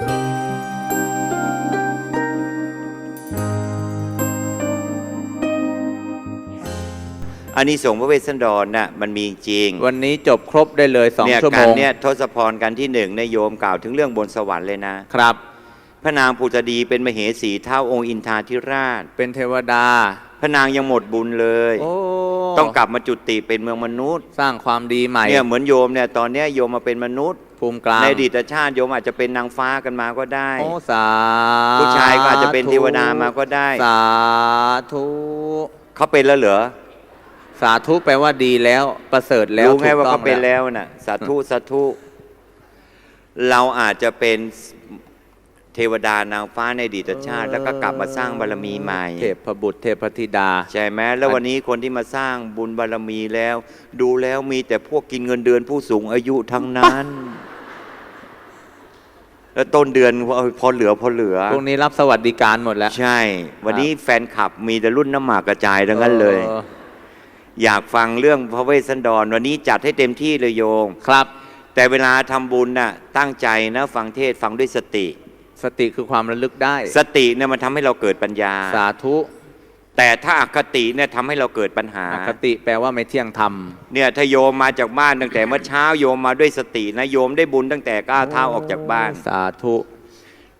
อันนี้ส่งส์พระเวสสันดรน่ะมันมีจริงวันนี้จบครบได้เลยสองเนี่ยชั่วกัโมนงเนี่ยทศพรกันที่หนึ่งนายโยมกล่าวถึงเรื่องบนสวรรค์เลยนะ ครับ พระนางปุตดีเป็นมเหสีเท่าองค์อินทราธิราช เป็นเทวดา พระนางยังหมดบุญเลย โอ้ต้องกลับมาจุติเป็นเมืองมนุษย์สร้างความดีใหม่ เนี่ยเหมือนโยมเนี่ยตอนเนี้ยโยมมาเป็นมนุษย์ ภูมิกลางในอดีตชาติโยมอาจจะเป็นนางฟ้ากันมาก็ได้โอ้สาผู้ชายก็อาจจะเป็นเทวดามาก็ได้ สาธุเขาเป็นแล้วเหรอสาธุแปลว่าดีแล้วประเสริฐแล้วรู้ไงถูกว่าต้เขาองเป็นแล้วน่ะสาธุสาธุเราอาจจะเป็นเทวดานางฟ้าในอดีตชาติ แล้วก็กลับมาสร้างบารมีใหม่ เทพบุตรเทพธิดา ใช่ไหมแล้ววันนี้คนที่มาสร้างบุญบารมีแล้ว ดูแล้วมีแต่พวกกินเงินเดือนผู้สูงอายุทั้งนั้น แล้วต้นเดือนเอาพอเหลือพอเหลือ พวกนี้รับสวัสดิการหมดแล้ว ใช่ วันนี้แฟนคลับมีแต่รุ่นน้ำหมากกระจายทั้งนั้นเลยอออยากฟังเรื่องพระเวสสันดร วันนี้จัดให้เต็มที่เลยโยมครับ แต่เวลาทำบุญน่ะตั้งใจนะฟังเทศน์ฟังด้วยสติ สติคือความระลึกได้ สติเนี่ยมันทำให้เราเกิดปัญญา สาธุ แต่ถ้าอคติเนี่ยทำให้เราเกิดปัญหาอคติแปลว่าไม่เที่ยงธรรมเนี่ยถ้าโยมมาจากบ้านตั้งแต่เมื่อเช้าโยมมาด้วยสตินะโยมได้บุญตั้งแต่ก้าวเท้าออกจากบ้าน สาธุ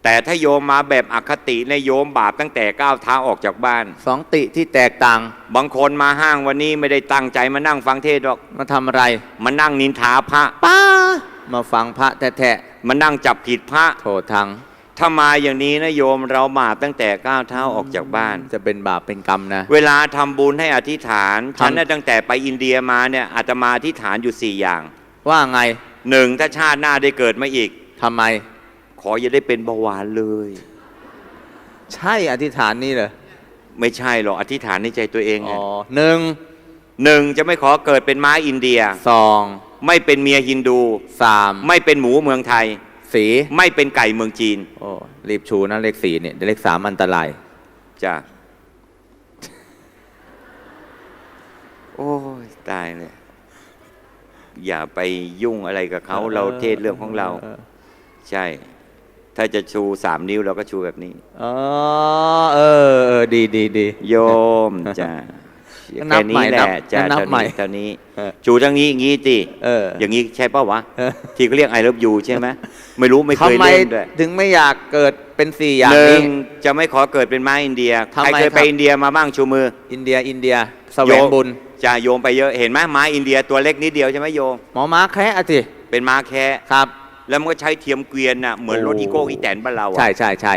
แต่ถ้าโยมมาแบบอคติเนยโยมบาปตั้งแต่ก้าวเท้าออกจากบ้าน สองติที่แตกต่าง บางคนมาห้างวันนี้ไม่ได้ตั้งใจมานั่งฟังเทศน์หรอกมาทำอะไร มานั่งนินทาพระป้ามาฟังพระแท้มานั่งจับผิดพระๆโทษทัง ถ้ามาอย่างนี้นะโยมเราบาปตั้งแต่ก้าวเท้าออกจากบ้าน จะเป็นบาปเป็นกรรมนะ เวลาทำบุญให้อธิษฐานทำฉันน่ะตั้งแต่ไปอินเดียมาเนี่ยอาตมาอธิษฐานอยู่สี่อย่าง ว่าไงหนึ่งถ้าชาติหน้าได้เกิดมาอีกทำไม ขออย่าได้เป็นเบาหวานเลย ใช่อธิษฐานนี่เหรอไม่ใช่หรอกอธิษฐานในใจตัวเองไงอ๋อหนึ่งหนึ่งจะไม่ขอเกิดเป็นม้าอินเดียสองไม่เป็นเมียฮินดูสามไม่เป็นหมูเมืองไทย สีไม่เป็นไก่เมืองจีนโอ้รีบชูนะเลขสี่เนี่ยเดี๋ยวเลขสามอันตรายจ้ะโอ้ยตายเลยอย่าไปยุ่งอะไรกับเขาเออเราเทศเรื่องของเราเออใช่ ถ้าจะชูสามนิ้วเราก็ชูแบบนี้อ๋อเออเออดีดีดีโยมจ้ะ นัแค่บใหม่นี้แหนัละบจ้ะนับเท่าใหม่นี้เท่านี้เออชูทั้งนี้อย่างนี้สิเอออย่างนี้ใช่เป้าวะเออ ที่เขาเรียกไอ o v ฟยูใช่ไหมไม่รู้ไม่เคยทำไมเล่นด้วยถึงไม่อยากเกิดเป็นสี่อย่างหนึ่นี้งจะไม่ขอเกิดเป็นม้าอินเดียทำไมใครเคยครับไปอินเดียมาบ้างชูมืออินเดียอินเดียแสวโยงมบุญ จะโยมไปเยอะเห็นไหมม้าอินเดียตัวเล็กนิดเดียวใช่ไหมโยมหมอม้าแคระอะสิเป็นม้าแค่ ครับ แล้วมันก็ใช้เทียมเกวียนน่ะเหมือนโอ้รถอีโก้อีแตนบ้านเราอะใช่ใช่ใช่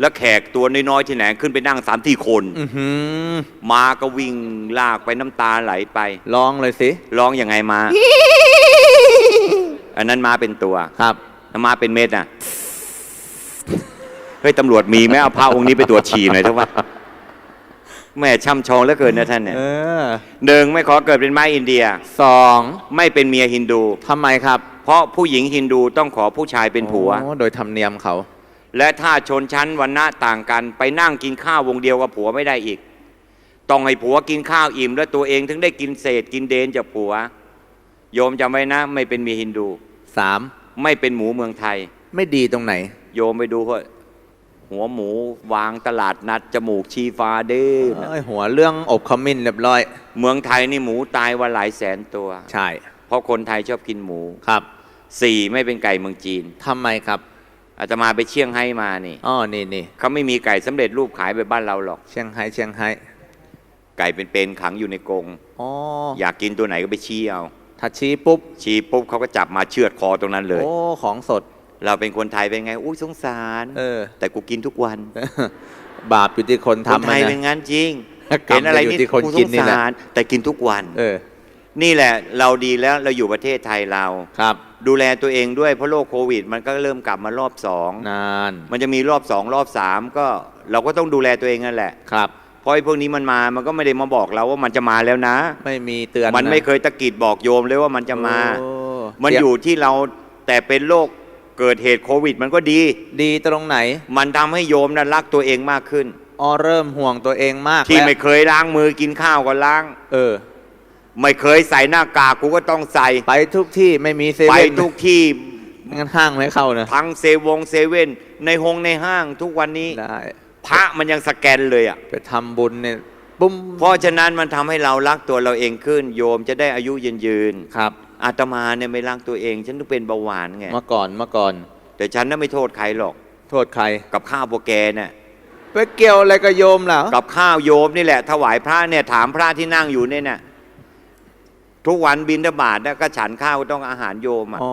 แล้วแขกตัวน้อยๆที่ไหนขึ้นไปนั่งสามที่คน อือหือม้าก็วิ่งลากไปน้ำตาไหลไป ลองเลยสิร้องยังไงมา อันนั้นมาเป็นตัวครับ ถ้ามาเป็นเม็ดน่ะ เฮ้ยตำรวจมีไหมเอาพระองค์นี้ไปตรวจฉี่หน่อยเถอะวะแม่ช่ำชองเหลือเกินนะท่านเนี่ยเออหนึ่งไม่ขอเกิดเป็นไม้อินเดีย สองไม่เป็นเมียฮินดู ทำไมครับเพราะผู้หญิงฮินดูต้องขอผู้ชายเป็นผัว โอ้โดยธรรมเนียมเขา และถ้าชนชั้นวันณะต่างกัน ไปนั่งกินข้าววงเดียวกับผัวไม่ได้อีก ต้องให้ผัวกินข้าวอิ่ม แล้วตัวเองถึงได้กินเศษกินเดนจากผัว โยมจำไว้นะ ไม่เป็นเมียฮินดูสามไม่เป็นหมูเมืองไทย ไม่ดีตรงไหน โยมไปดูเถอะหัวหมูวางตลาดนัดจมูกชีฟ้าเด้นะเอ้ยหัวเรื่องอบขมิ้นเรียบร้อย เมืองไทยนี่หมูตายวันหลายแสนตัว ใช่ เพราะคนไทยชอบกินหมูครับสี่ไม่เป็นไก่เมืองจีนทำไมครับ อาตมาไปเชียงไฮ้มานี่อ๋อนี่นี่เขาไม่มีไก่สำเร็จรูปขายไปบ้านเราหรอก เชียงไฮ้เชียงไฮ้ไก่เป็นๆขังอยู่ในกรงอ๋ออยากกินตัวไหนก็ไปชี้เอา ถ้าชี้ปุ๊บ ชี้ปุ๊บเขาก็จับมาเชือดคอตรงนั้นเลย โอ้ ของสด เราเป็นคนไทยเป็นไง อุ้ยสงสาร เออ แต่กูกินทุกวัน บาปอยู่ที่คนคนทำไทมันยนะเป็นงั้นจริงกรรมเห็นอะไรจะอยู่นี่ที่คนกูสกินงนี่แหละสารแต่กินทุกวัน เออ นี่แหละ เราดีแล้วเราอยู่ประเทศไทยเรา ครับ ดูแลตัวเองด้วยเพราะโรคโควิด มันก็เริ่มกลับมารอบสองนานมันจะมีรอบสองรอบสามก็เราก็ต้องดูแลตัวเองนั่นแหละครับเพราะไอ้พวกนี้มันมามันก็ไม่ได้มาบอกเราว่ามันจะมาแล้วนะ ไม่มีเตือนมันไม่เคยตะกิดบอกโยมเลยว่ามันจะมาโอ้มันอยู่ที่เราแต่เป็นโรคเกิดเหตุโควิด มันก็ดี ดีตรงไหน มันทำให้โยมนั้นรักตัวเองมากขึ้นอ๋อเริ่มห่วงตัวเองมากที่แล้วไม่เคยล้างมือกินข้าวก็ล้าง เออ ไม่เคยใส่หน้ากากกูก็ต้องใส่ ไปทุกที่ไม่มีเซไปเว่นทุกที่งั้นห้างไม่เข้านะทั้งเซวงเซเว่นในหงในห้างทุกวันนี้ ได้ พระมันยังสแกนเลยอะ ไปทำบุญเนี่ยปุ้มเพราะฉะนั้นมันทำให้เรารักตัวเราเองขึ้น โยมจะได้อายุยืนยืนครับ อาตมาเนี่ยไม่รักตัวเอง ฉันต้องเป็นเบาหวานไง เมื่อก่อนเมื่อก่อน แต่ฉันน่ะไม่โทษใครหรอกโทษใคร กับข้าวพวกแกเนี่ยไปเกี่ยวอะไรกับโยมเหรอกับข้าวโยมนี่แหละ ถวายพระเนี่ยถามพระที่นั่งอยู่เนี่ยนะ ทุกวันบินทบาทเนี่ยก็ฉันข้าวก็ต้องอาหารโยมอะอ๋อ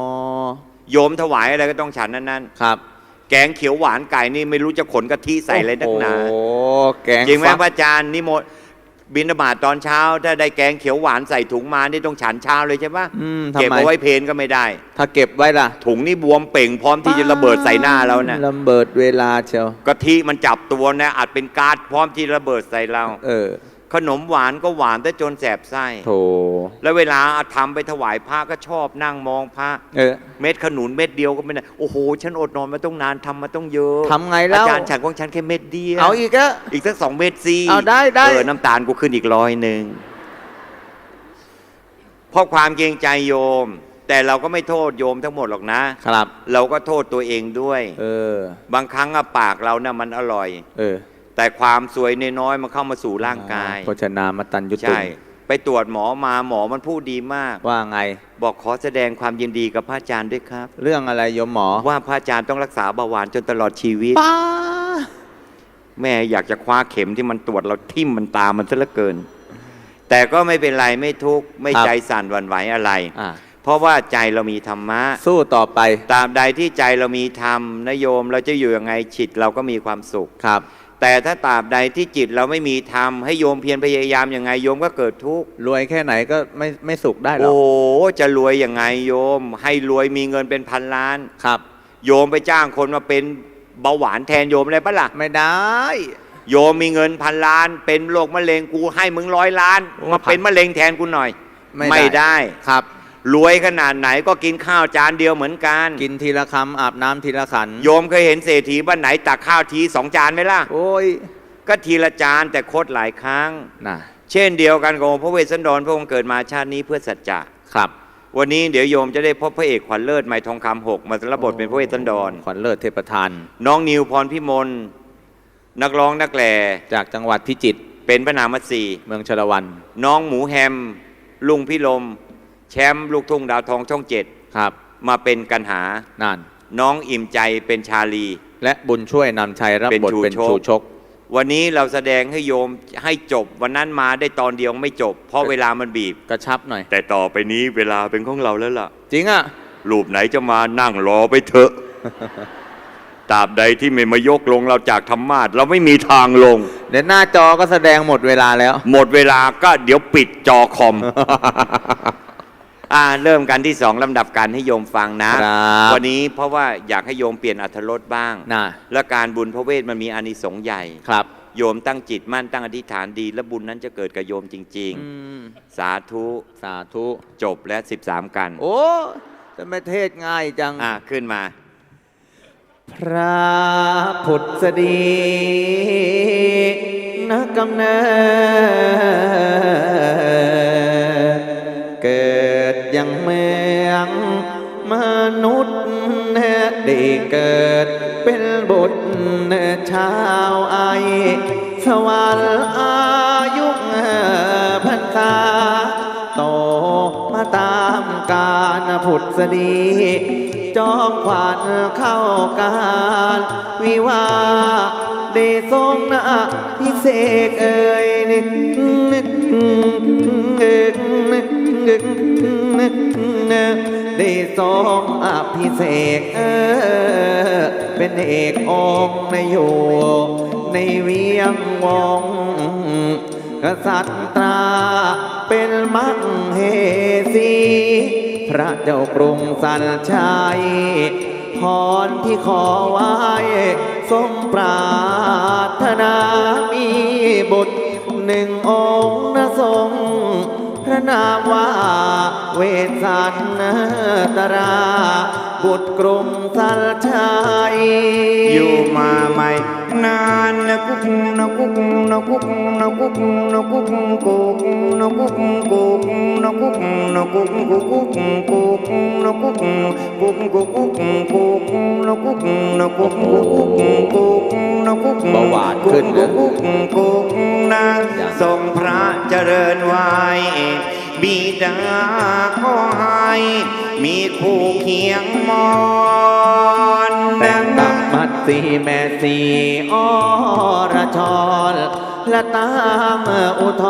โยมถวายอะไรก็ต้องฉันนั้นนั้นครับๆแกงเขียวหวานไก่นี่ไม่รู้จะขนกะทิใส่อะไรนักหนาโอ้โหแกงจริงไหมฟักพระอาจารย์นิมนต์บินทบาทตอนเช้า ถ้าได้แกงเขียวหวานใส่ถุงมานี่ต้องฉันเช้าเลยใช่ปะอืมเก็บทำไมเอาไว้เพลนก็ไม่ได้ ถ้าเก็บไว้ล่ะถุงนี่บวมเป่งพร้อมที่จะระเบิดใส่หน้าเราเนี่ยระเบิดเวลาเชียวกะทิมันจับตัวนะอาจเป็นก๊าซพร้อมที่ระเบิดใส่เรา เออ ขนมหวานก็หวานแต่จนแสบไส้โถแล้วเวลาทำไปถวายพระก็ชอบนั่งมองพระเออเม็ดขนุนเม็ดเดียวก็ไม่ได้โอ้โหฉันอดนอนมาต้องนานทำมาต้องเยอะทำไงแล้วอาจารย์ฉันของฉันแค่เม็ดเดียวเอาอีกอะอีกสักสองเม็ดสิเอาได้ได้เออน้ำตาลกูขึ้นอีกร้อยหนึ่งเพราะความเกรงใจโยม แต่เราก็ไม่โทษโยมทั้งหมดหรอกนะครับ เราก็โทษตัวเองด้วย เออ บางครั้งอะปากเราเนี่ยมันอร่อย เออ แต่ความสวยน้อยๆมันเข้ามาสู่ร่างกายโภชนามาตันยุตุใช่ไปตรวจหมอมาหมอมันพูดดีมาก ว่าไง บอกขอแสดงความยินดีกับพระอาจารย์ด้วยครับ เรื่องอะไรโยมหมอว่าพระอาจารย์ต้องรักษาเบาหวานจนตลอดชีวิตป้าแม่อยากจะคว้าเข็มที่มันตรวจเราทิ่มมันตามันซะเหลือเกิน แต่ก็ไม่เป็นไรไม่ทุกข์ไม่ใจสั่นหวั่นไหวอะไรอะเพราะว่าใจเรามีธรรมะ สู้ต่อไปตราบใดที่ใจเรามีธรรมนโยมเราจะอยู่ยังไงจิตเราก็มีความสุขครับ แต่ถ้าตราบใดที่จิตเราไม่มีธรรมให้โยมเพียรพยายามยังไงโยมก็เกิดทุกข์รวยแค่ไหนก็ไม่ไม่สุขได้หรอกโอ้โหจะรวยยังไงโยม ให้รวยมีเงินเป็นพันล้านครับ โยมไปจ้างคนมาเป็นเบาหวานแทนโยมเลยปะล่ะไม่ได้ โยมมีเงินพันล้าน เป็นโรคมะเร็งกูให้มึงร้อยล้านโอ้มาเป็นมะเร็งแทนกูหน่อย ไม่ได้ได้ครับ รวยขนาดไหนก็กินข้าวจานเดียวเหมือนกันกินทีละคำอาบน้ำทีละขัน โยมเคยเห็นเศรษฐีบ้านไหนตักข้าวทีสองจานไหมล่ะ โอ้ยก็ทีละจานแต่โคตรหลายครั้ง น่ะ เช่นเดียวกันกับองค์พระเวสสันดรพระองค์เกิดมาชาตินี้เพื่อสัจจะครับวันนี้เดี๋ยวโยมจะได้พบพระเอกขวัญเลิศไม้ทองคำหกมารับบทเป็นพระเวสสันดร ขวัญเลิศเทพทาน น้องนิวพรพิมลนักร้องนักแหล่จากจังหวัดพิจิตรเป็นพระนามสีเมืองชลวัน น้องหมูแฮม ลุงพิลม แชมป์ลูกทุ่งดาวทองช่องเจ็ดครับมาเป็นกันหานั่นน้องอิ่มใจเป็นชาลี และบุญช่วยนำชัยรับบทเป็เป็นนชูชกชูชก วันนี้เราแสดงให้โยมให้จบ วันนั้นมาได้ตอนเดียวไม่จบ เพราะเวลามันบีบกระชับหน่อย แต่ต่อไปนี้เวลาเป็นของเราแล้วล่ะ จริงอะรูปไหนจะมานั่งรอไปเถอะตราบใดที่ไม่มายกลงเราจากธรรมาทเราไม่มีทางลงเดี๋ยวหน้าจอก็แสดงหมดเวลาแล้ว หมดเวลาก็เดี๋ยวปิดจอคอม อ่าเริ่มกันที่สองลำดับการให้โยมฟังนะ ครับวันนี้เพราะว่าอยากให้โยมเปลี่ยนอัธรสบ้าง น่ะ และการบุญพระเวทมันมีอานิสงส์ใหญ่ ครับโยมตั้งจิตมั่นตั้งอธิษฐานดี และบุญนั้นจะเกิดกับโยมจริง อืมๆ สาธุสาธุ จบและ 13 กันโอ้จะไม่เทศง่ายจัง อ่าขึ้นมา พระพุทธดีนักกำเนิดเกิดยังเมือ งมนุษย์ได้เกิดเป็นบุตรชาวไอ สวรรค์อายุพันษาโตมาตามการผุดสดีจอมขวัญเข้าการวิวาได้ทรงนะพิเศษเอ่ยนึกนึก ได้ทรงอภิเษกเออ เป็นเอกองในอยู่ในเวียงวงกษัตริย์ตราเป็นมังเฮสีพระเจ้ากรุงสันชัยพรที่ขอไว้สมปรารถนามีบุตรหนึ่งองค์นะทรง ระนามว่าเวสสันตรา บุตรกรุงสัลชัยอยู่มาใหม่ นานนะกุกนะกุกนะกุกนะกุกนะกุกกุกนะกุกกุกนะกุกนะกุกกุกกุกกุกนะกุกกุกกุกกุกกุกนะกุกนะกุกกุกกุกนะกุกเบาหวานขึ้นนะกุกกุกนะทรงพระเจริญไว้ บิดาก็ให้มีคู่เคียงมอนแต่งตังมัดสีแม่สีอรชรและตามอุทธ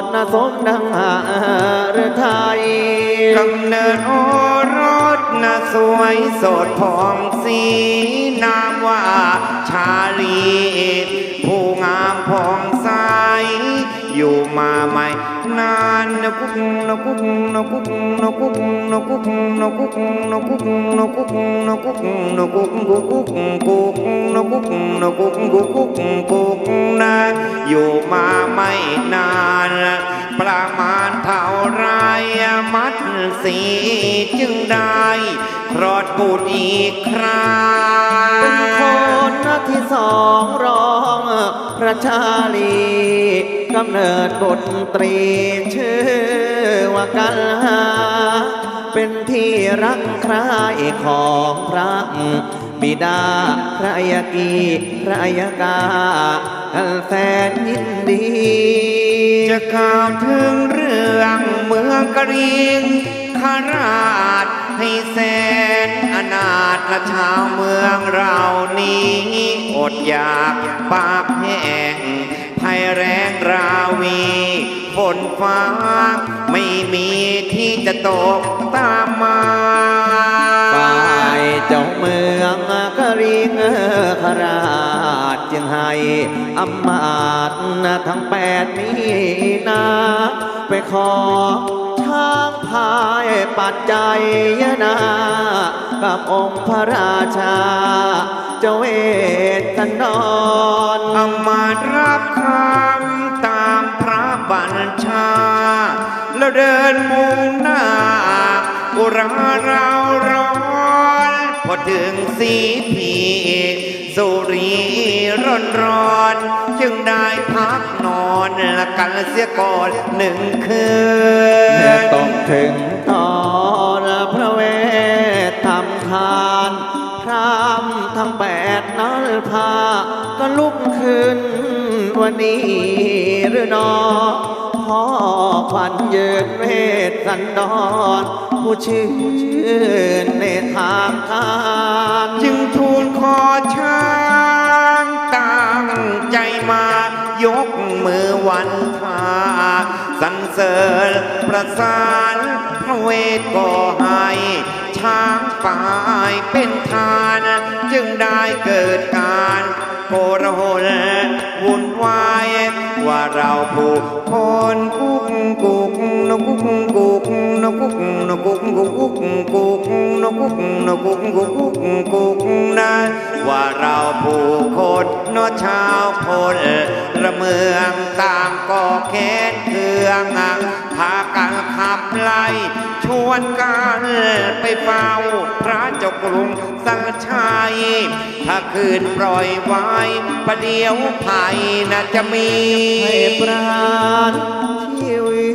รณ์สมดังหาฤทัยกำเนิดโอรสนะสวยสดผ่องสีนามว่าชาลี ผู้งามผ่องใส อยู่มาใหม่นานนกุกนกุกนกุกนกุกนกุกนกุกนกุกนกุกนกุกนกุกกุกกุกกุกนกุกนกุกกุกกุกกุกนะอยู่มาไม่นานประมาณเท่าไรมัดสีจึงได้คลอดบุตรอีกคราเป็นคนที่สองรองพระชาลี กำเนิดบทตรีชื่อว่ากัลหา เป็นที่รักใคร่ของพระบิดา พระยากีพระยากากันแสนยินดี จะกล่าวถึงเรื่องเมืองกรีงขราชให้แสนอนาถและชาวเมืองเรานี้ อดอยากปากแห้ง ภัยแรงราวีฝนฟ้า ไม่มีที่จะตกตามมาฝ่ายเจ้าเมืองกริงขราชจึงให้อำมาตย์ทั้งแปดมีนาไปขอช้างพายปัจจัยนา กับองค์พระราชา เจ้าเวทสันดรเอามารับคำตามพระบัญชา แล้วเดินมุ่งหน้าอุราเราร้อนพอถึงสีพีสุรีร้อนร้อนๆจึงได้พักนอนละกันเสียก่อนหนึ่งคืเมื่อนต้องถึงตอนพระเวททำทานพรามทั้งแปดนั้นพา ก็ลุกขึ้น วันนี้หรือนอพ่อควันยืนเวทสันดรผู้ชื่นในทางการจึงทูลขอช้างตั้งใจมายกมือวันทาสรรเสริญประสานพระเวทก็ให้ช้าง ปายเป็นทาน จึงได้เกิดการโกรหลวุ่นวายว่าเราผู้คนกุกกุกนกุกกุกนกุกนกุกกุกกุกกุกนกุกนกุกกุกกุกกุกนะว่าเราผู้คนนอชาวพลระเมืองตางก็แค้นเคือง พากันขับไล่ชวนกันไปเฝ้าพระเจ้ากรุงสังชัย ถ้าคืนปล่อยไว้ประเดี๋ยวภัยน่าจะมีให้ปราณชีวิ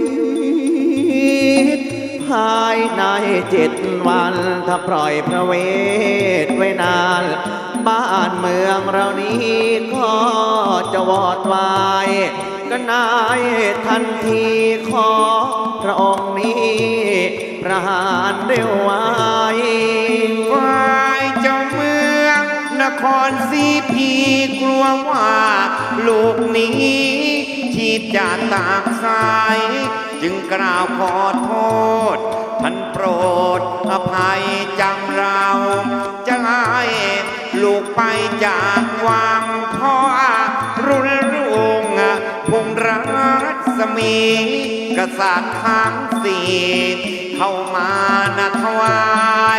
ตภายในเจ็ดวัน ถ้าปล่อยพระเวทไว้นาน บ้านเมืองเรานี้ก็จะวอดวาย ก็นายทันทีขอพระองค์นี้ประหารเร็วไวฝ่ายเจ้าเมือง นครสีพีกลัวว่า ลูกนี้ชีพจะตากสาย จึงกล่าวขอโทษท่านโปรดอภัยจำเรา จะให้ลูกไปจากวังพ่อรุนรุ่งพงรั มีกษัตริย์ทั้งสี่เข้ามานะถวา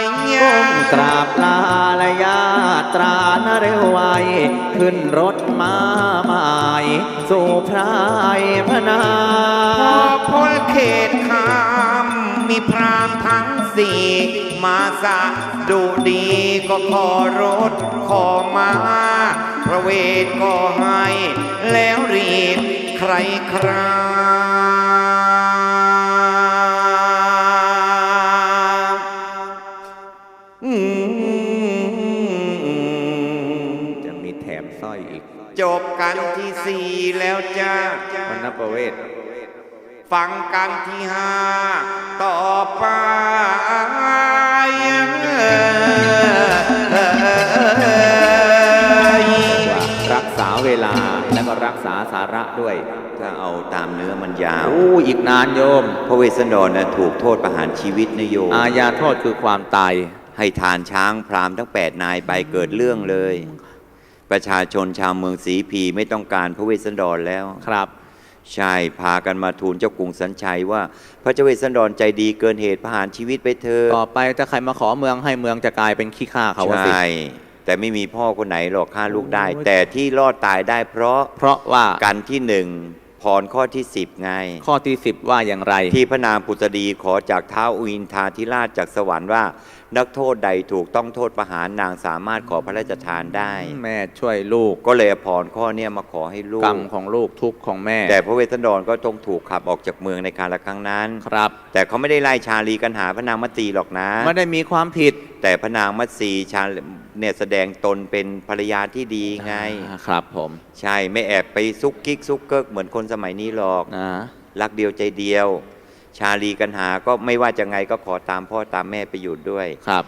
ยก้มกราบลาลยาตรานเร็วไวขึ้นรถมาหมายสู่พรายพนาพอพลเขตคำมีพรามทั้งสี่มาสะดูดีก็ขอรถขอมา ระเวทก็ให้ แล้วรีบใครคราอืมจะมีแถมสร้อยอีก จบกันที่สี่แล้วจ้าวันนประเวศฟังกันที่ห้าต่อไปรักษา เวลาแล้วก็รักษาสาระด้วย ถ้าเอาตามเนื้อมันยาวโอ้อีกนานโยม พระเวสสันดรนะถูกโทษประหารชีวิตนะโยม อาญาโทษคือความตาย ให้ทานช้างพราหมณ์ทั้งแปดนายไปเกิดเรื่องเลย ประชาชนชาวเมืองศรีพีไม่ต้องการพระเวสสันดรแล้วครับใช่พากันมาทูลเจ้ากรุงสัญชัยว่า พระเจ้าเวสสันดรใจดีเกินเหตุประหารชีวิตไปเถอะต่อไปถ้าใครมาขอเมืองให้เมืองจะกลายเป็นขี้ข้าเขาว่าสิใช่ แต่ไม่มีพ่อคนไหนหรอกฆ่าลูกได้ แต่ที่รอดตายได้เพราะเพราะว่ากันที่หนึ่งพรข้อที่สิบไง ข้อที่สิบว่าอย่างไร ที่พระนางปุตดีขอจากเท้าอุอินทาธิราชจากสวรรค์ว่า นักโทษใดถูกต้องโทษประหารนางสามารถขอพระราชทานได้ แม่ช่วยลูกก็เลยเอาพรข้อเนี้ยมาขอให้ลูกรกรมของลูกทุกข์ของแม่ แต่พระเวสสันดรก็ต้องถูกขับออกจากเมืองในการละครั้งนั้น ครับ แต่เขาไม่ได้ไล่ชาลีกันหาพระนางมัตสีหรอกนะไม่ได้มีความผิด แต่พระนางมัตสีชาเนี่ยแสดงตนเป็นภรรยาที่ดีไงอ่าครับผม ใช่ไม่แอบไปซุกกิ๊กซุกเกิกเหมือนคนสมัยนี้หรอกนะรักเดียวใจเดียว ชาลีกันหาก็ไม่ว่าจะไงก็ขอตามพ่อตามแม่ไปอยู่ด้วยครับ